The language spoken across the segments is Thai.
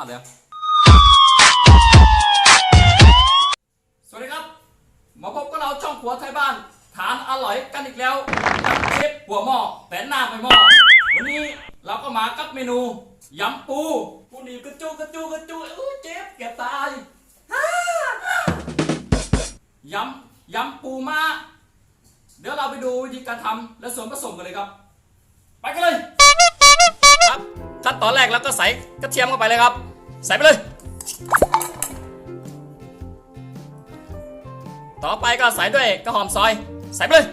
อดเลยสวัสดีครับ มาพบกับเราช่องครัวไทยบ้านทานอร่อยกันอีกแล้วกับเชฟหัวหม้อแต่หน้าไม่หม้อวันนี้เราก็มากับเมนูยำปูปูนีกระจูกระจูกระจูอู้เจ็บเก็บตายฮ่ายำยำปูมาเดี๋ยวเราไปดูวิธีการทำและส่วนผสมกันเลยครับ ไปกันเลย ครับขั้นตอนแรกเราก็ใส่กระเทียมเข้าไปเลยครับ ใส่ไปเลย ต่อไปก็ใส่ด้วยกระหอมซอย ใส่ไปเลย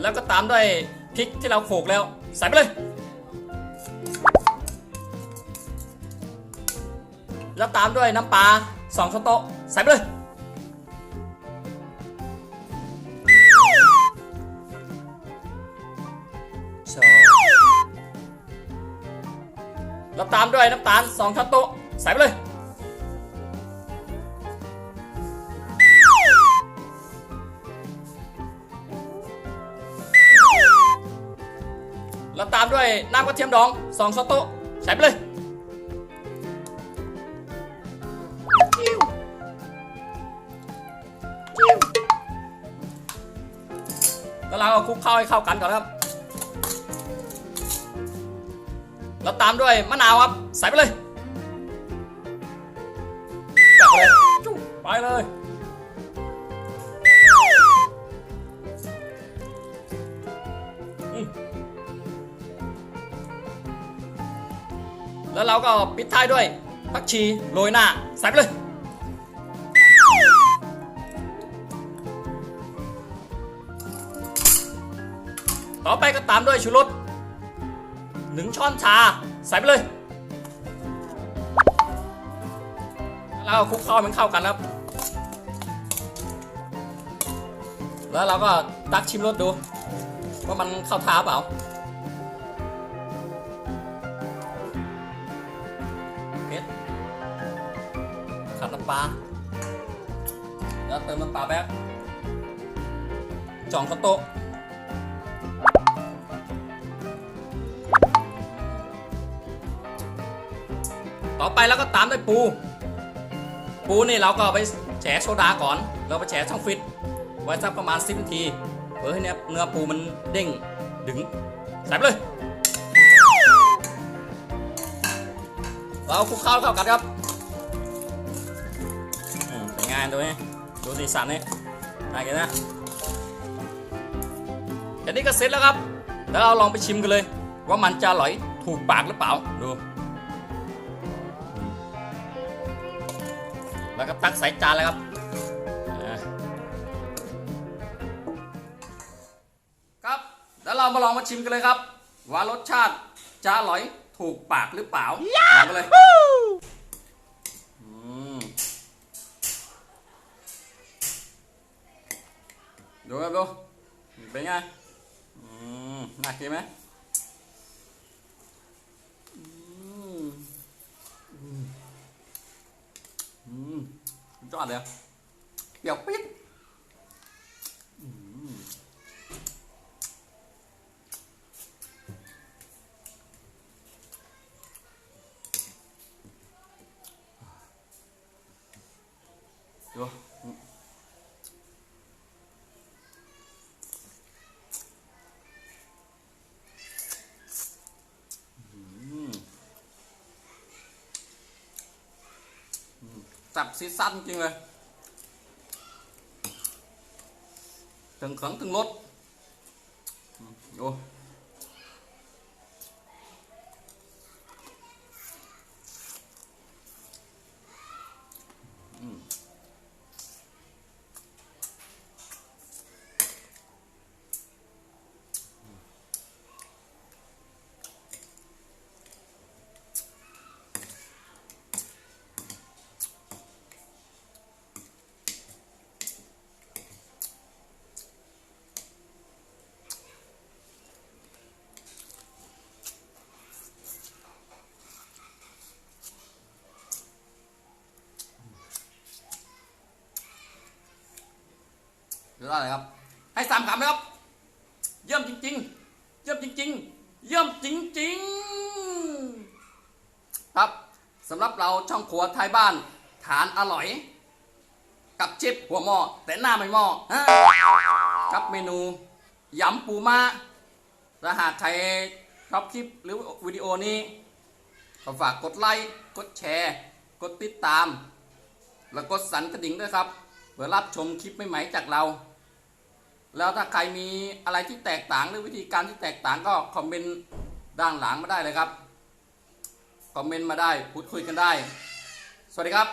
แล้วก็ตามด้วยพริกที่เราโขกแล้ว ใส่ไปเลย แล้วตามด้วยน้ำปลาสองช้อนโต๊ะ ใส่ไปเลย แล้วตามด้วยน้ำตาลสองช้อนโต๊ะใส่ไปเลยแล้วตามด้วยน้ำกระเทียมดองสองช้อนโต๊ะใส่ไปเลย แล้วเราก็คลุกเข้าให้เข้ากันก่อนครับ แล้วตามด้วยมะนาวครับ ใส่ไปเลยจับไปเลยจุ๊ไปเลย แล้วเราก็ปิดท้ายด้วยผักชีโรยหน้า ใส่ไปเลยต่อไปก็ตามด้วยชูรส หนึ่งช้อนชา ใส่ไปเลยแล้วคลุกเข้ามันเข้ากันครับ แล้วเราก็ตักชิมรสดู ว่ามันเข้าท้าเปล่าเผ็ดขัดน้ำปลาแล้วเติมน้ำปลาแป๊บจ่องข้าวโต๊ะ ต่อไปแล้วก็ตามด้วยปู ปูนี่เราก็เอาไปแฉโซดาก่อน เราไปแฉช่องฟิต ไว้สักประมาณ10นาทีเพื่อให้เนื้อเนื้อปูมันเด้งดึงใส่ไปเลยเราคลุกเข้าเข้ากันครับเป็นไงดูนี่ดูสีสันนี่น่ากินนะแค่นี้ก็เสร็จแล้วครับ แล้วเราลองไปชิมกันเลย ว่ามันจะอร่อยถูกปากหรือเปล่าดู แล้วก็ตักใส่จานเลยครับอ่าครับแล้วเรามาลองมาชิมกันเลยครับ ว่ารสชาติจะอร่อยถูกปากหรือเปล่าลองกันเลยอืมดูครับดูเป็นไงอืมน่ากินไหมอืม อืม สุดยอดเลยอะเปรี้ยวปิ๊ด จับซีซั่นจริงเลย ถึงเขังถึงรถอืมดูอืม เดี๋ยวอะไรครับ ให้สามคำนะครับ เยี่ยมจริง ๆ เยี่ยมจริง ๆ เยี่ยมจริง ๆ ครับสำหรับเราช่องครัวไทยบ้านทานอร่อย กับชิปหัวหม้อแต่หน้าไม่หม้อฮะกับเมนูยำปูม้าถ้าหากใครชอบคลิปหรือวิดีโอนี้ก็ฝากกดไลค์กดแชร์ กดติดตาม แล้วกดสั่นกระดิ่งด้วยครับเพื่อรับชมคลิปใหม่ๆจากเรา แล้วถ้าใครมีอะไรที่แตกต่างหรือวิธีการที่แตกต่างก็คอมเมนต์ด้านหลังมาได้เลยครับ คอมเมนต์มาได้พูดคุยกันได้ สวัสดีครับ